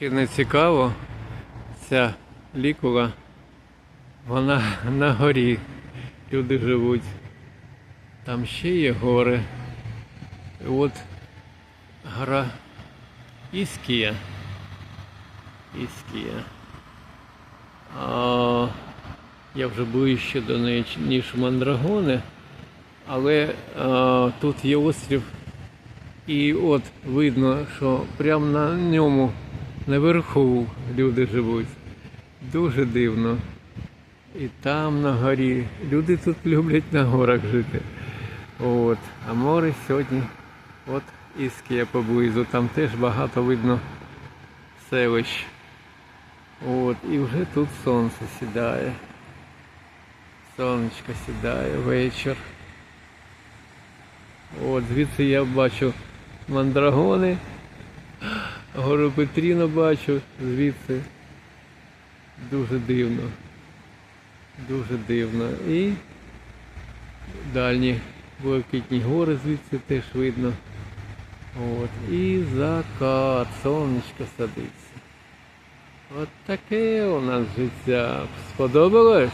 Не цікаво, ця лікула, вона на горі. Люди живуть. Там ще є гори. І от гора Іскія. Іскія. А, я вже ближче до неї, ніж мандрагони, але а, тут є острів і от видно, що прямо на ньому наверху люди живуть. Дуже дивно. І там на горі. Люди тут люблять на горах жити. От. А море сьогодні, от Іскія поблизу, там теж багато видно селищ. От. І вже тут сонце сідає. Сонечко сідає вечір. От звідси я бачу мандрагони, гору Петріну бачу звідси. Дуже дивно. Дуже дивно. І дальні блакитні гори звідси теж видно. От. І закат, сонечко садиться. От таке у нас життя. Сподобалось?